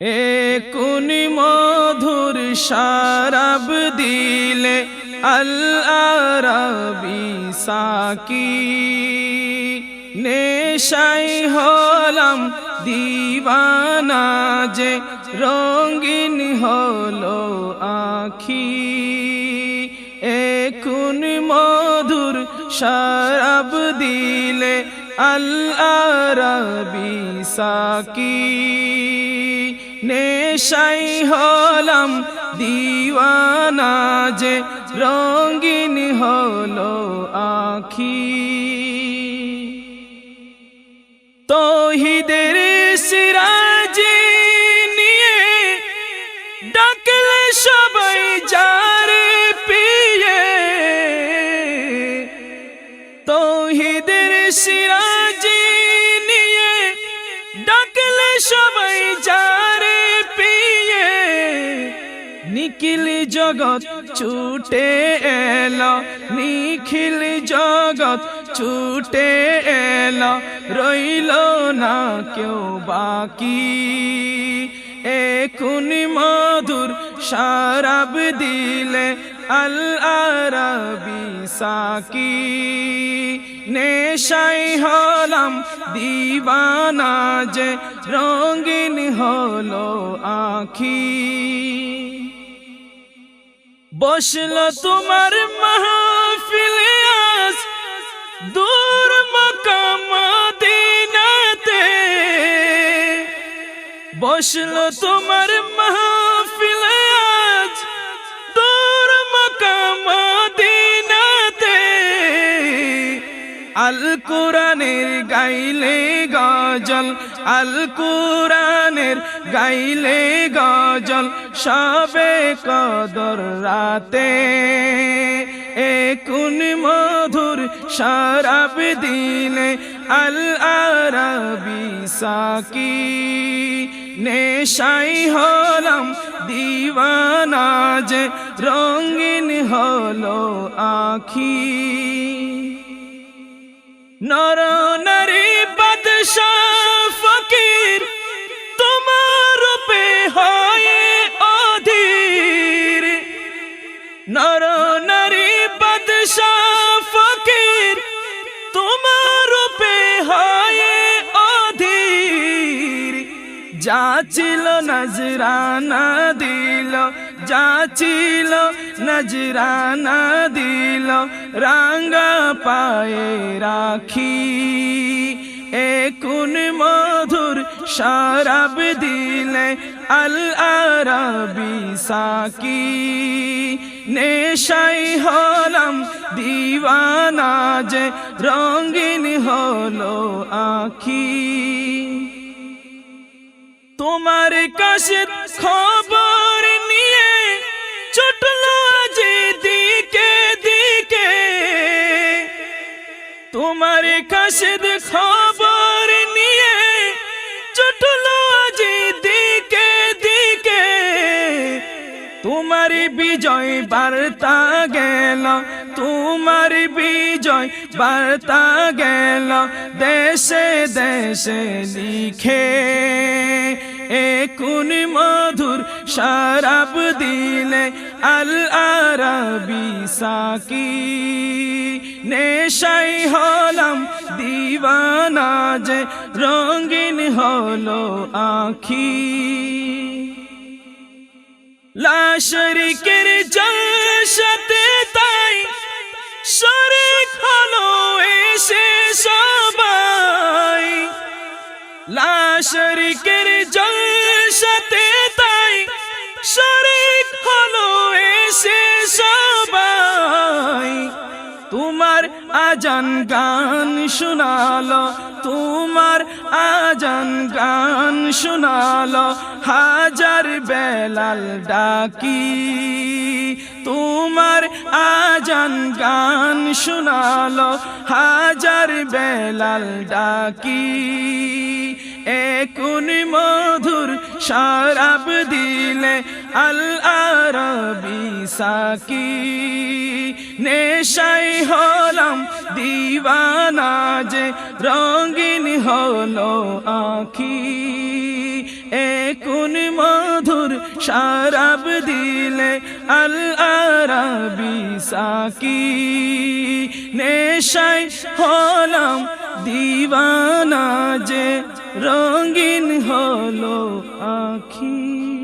একুনি মধুর সারাব দিলে আল্লাহরবি সাকি। নেশাই হলাম দিবানা যে রঙিন হলো আখি। একুন মধুর সারাব দিলে আল্লাহ রবি সাকি। নেশাই হলাম দিওয়ানা যে রঙিন হলো আখি। তহিদের সিরাজি নিয়ে ডাকলে সবাই যারে পিয়ে। তহিদের সিরাজি নিয়ে ডাকলে সবাই যারে নিখিল জগৎ ছুটে এলো, নিখিল জগৎ ছুটে এলো, রইল না কেউ বাকি। একুন মধুর সারাব দিলে আল আরবি সাকি। নেশাই হলাম দিবানা যে রঙিন হলো আখি। বসল তোমার মাহফিলে দূর মকাম দিনাতে বসল তোমার মাহফিলে দূর মকাম দিনাতে আল কোরআনের গাইলে গজল আল কোরআনের গাইলে গজল সবে কদর রাতে। একুন মধুর শরাব দিলে আল আরবি সাকি। নেশাই হলাম দিওয়ানা যে রঙিন হলো আখি। নর নারী বাদশাহ ফকির যা ছিল নজরানা দিল যা ছিল নজরানা দিল, রাঙ্গা পায়ে রাখি। একুন মধুর শরাব দিলে আল আরবি সাকি। নেশাই হলাম দিওয়ানা যে রঙিন হলো আখি। তোমার কাছে খবর নিয়ে ছুটল যে দিকে দিকে তোমার কাছে খবর নিয়ে ছুটল যে দিকে দিকে তোমার বিজয় বার্তা গেল, তোমার বিজয় বার্তা গেল, দেশে দেশে লিখে। একুন মধুর শরাব দিলে আল আরবি সাকি। নেশাই হলাম দিওয়ানা যে রঙিন হলো আখি। লাশরিকের জলসাতে তাই শরিক হলো লাশরিকের জলসাতে তাই শরিক হলো এসে সবাই। তোমার আজান গান শোনালো, তোমার আজান গান শোনালো, হাজার বেলাল ডাকি। তোমার আজান গান শোনালো, হাজার বেলাল ডাকি। একুন মধুর শরাব দিলে আল আরবি সাকি। নেশাই হলাম দিবানা যে রঙিন হলো আখি। একুন মধুর শরাব দিলে আরবি সাকি নেশাই হলাম দিবানা যে রঙিন হলো আখি।